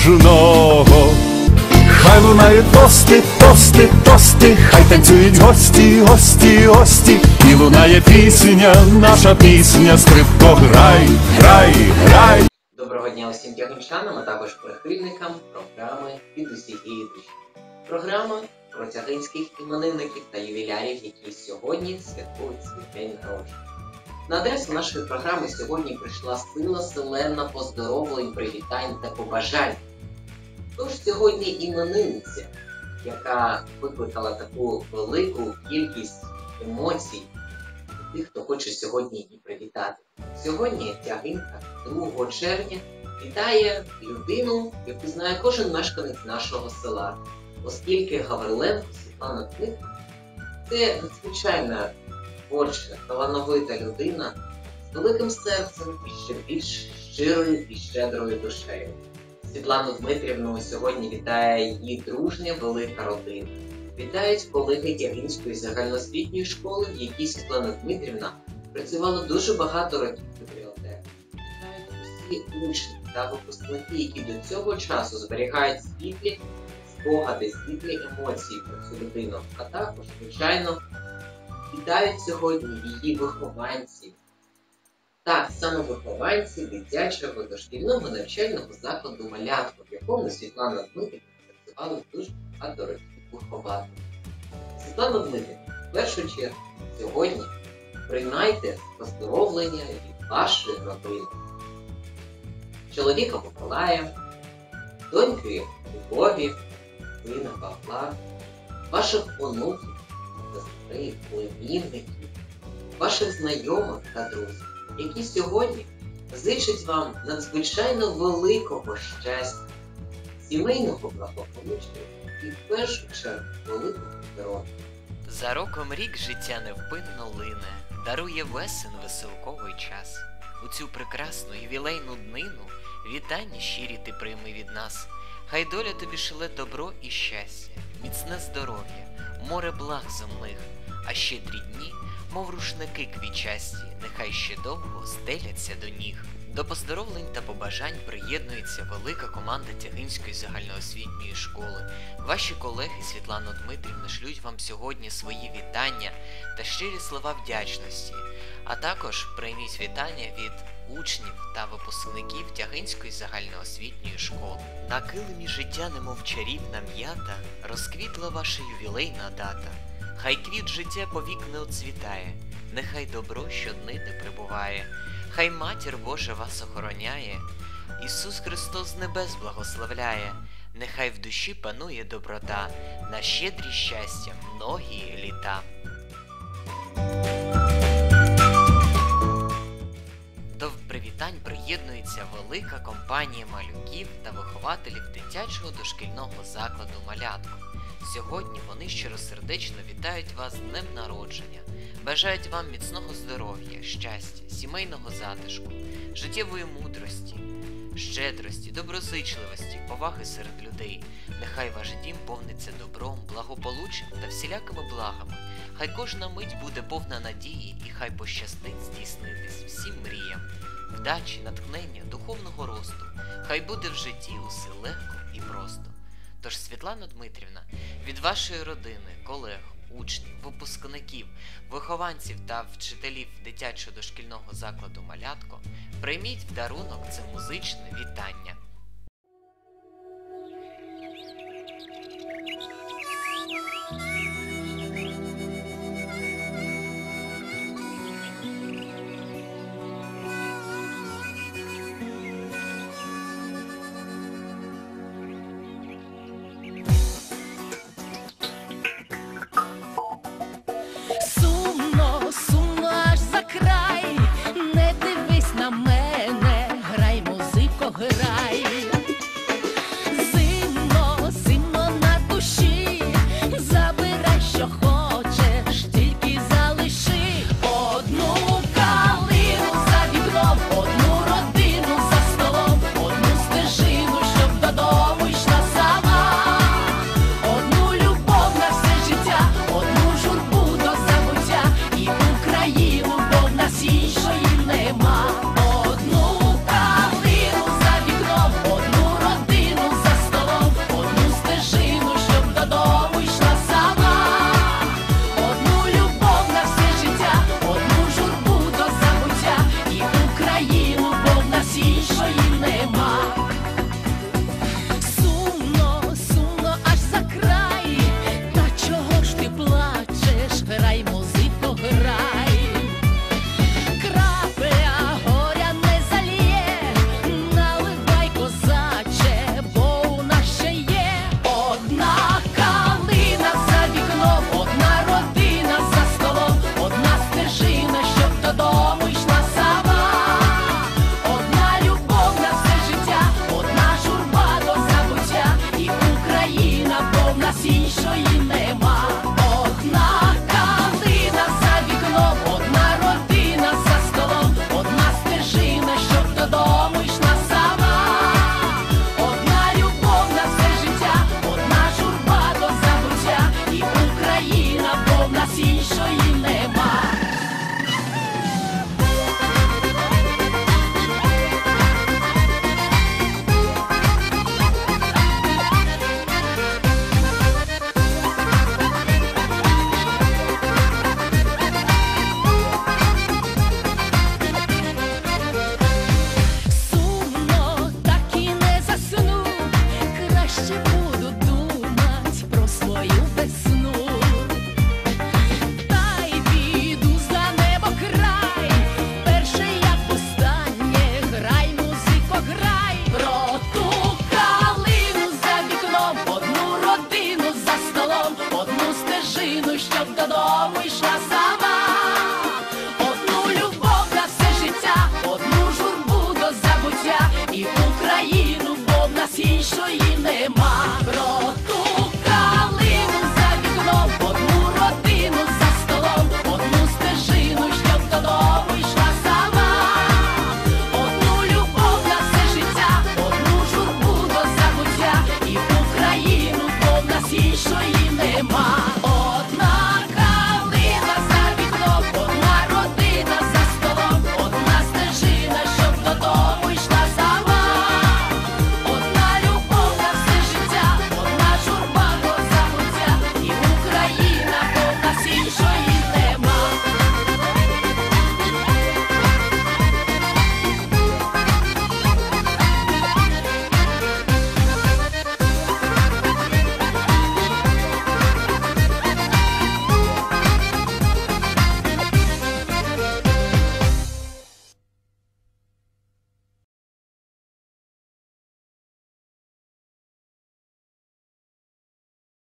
кожного. Хай лунають тости, тости, тости, хай танцюють гості, гості, гості, і лунає пісня, наша пісня, скрипко, грай, грай, грай. Доброго дня усім тягнчанам, а також прихильникам програми від усієї душі. Програма про тягинських іменинників та ювілярів, які сьогодні святкують свій день народження. На адресу нашої програми сьогодні прийшла сила селена поздоровлень, привітань та побажань. Тож сьогодні іменинниця, яка викликала таку велику кількість емоцій тих, хто хоче сьогодні її привітати. Сьогодні тягинка 2 червня вітає людину, яку знає кожен мешканець нашого села, оскільки Гавриленко Світлана Книг це надзвичайна творча, талановита людина з великим серцем і ще більш щирою і щедрою душею. Світлану Дмитрівну сьогодні вітає її дружня велика родина. Вітають колеги Тягинської загальноосвітньої школи, в якій Світлана Дмитрівна працювала дуже багато років бібліотеки. Вітають усі учні та випускники, які до цього часу зберігають світлі спогади, світлі емоції про цю людину. А також, звичайно, вітають сьогодні її вихованці. Так, саме вихованці дитячого дошкільного навчального закладу малятку, в якому Світлана Дмитрівна працювала дуже багато років виховати. Світлана Дмитрівна, в першу чергу, сьогодні приймайте поздоровлення від вашої родини. Чоловіка Миколая, доньки Любові, сина Павла, ваших онуків, сестри, племінників, ваших знайомих та друзів, які сьогодні зичать вам надзвичайно великого щастя, сімейного благополуччя і в першу чергу великого здоров'я. За роком рік життя невпинно лине, дарує весен веселковий час. У цю прекрасну ювілейну днину вітання щирі ти прийми від нас. Хай доля тобі шле добро і щастя, міцне здоров'я, море благ земних, а щедрі дні, мов рушники квічасті, нехай ще довго стеляться до ніг. До поздоровлень та побажань приєднується велика команда Тягинської загальноосвітньої школи. Ваші колеги Світлана Дмитрівна шлють вам сьогодні свої вітання та щирі слова вдячності, а також прийміть вітання від учнів та випускників Тягинської загальноосвітньої школи. На килимі життя, немов чарівна м'ята, розквітла ваша ювілейна дата. Хай квіт життя повік не оцвітає, нехай добро щодни не прибуває. Хай матір Божа вас охороняє, Ісус Христос з небес благословляє, нехай в душі панує доброта, на щедрі щастя многії літа. До привітань приєднується велика компанія малюків та вихователів дитячого дошкільного закладу Малятко. Сьогодні вони щиросердечно вітають вас з днем народження, бажають вам міцного здоров'я, щастя, сімейного затишку, життєвої мудрості, щедрості, доброзичливості, поваги серед людей. Нехай ваш дім повниться добром, благополуччям та всілякими благами. Хай кожна мить буде повна надії і хай пощастить здійснитись всім мріям, вдачі, натхнення, духовного росту. Хай буде в житті усе легко і просто. Тож, Світлана Дмитрівна, від вашої родини, колег, учнів, випускників, вихованців та вчителів дитячого дошкільного закладу Малятко прийміть в дарунок це музичне вітання.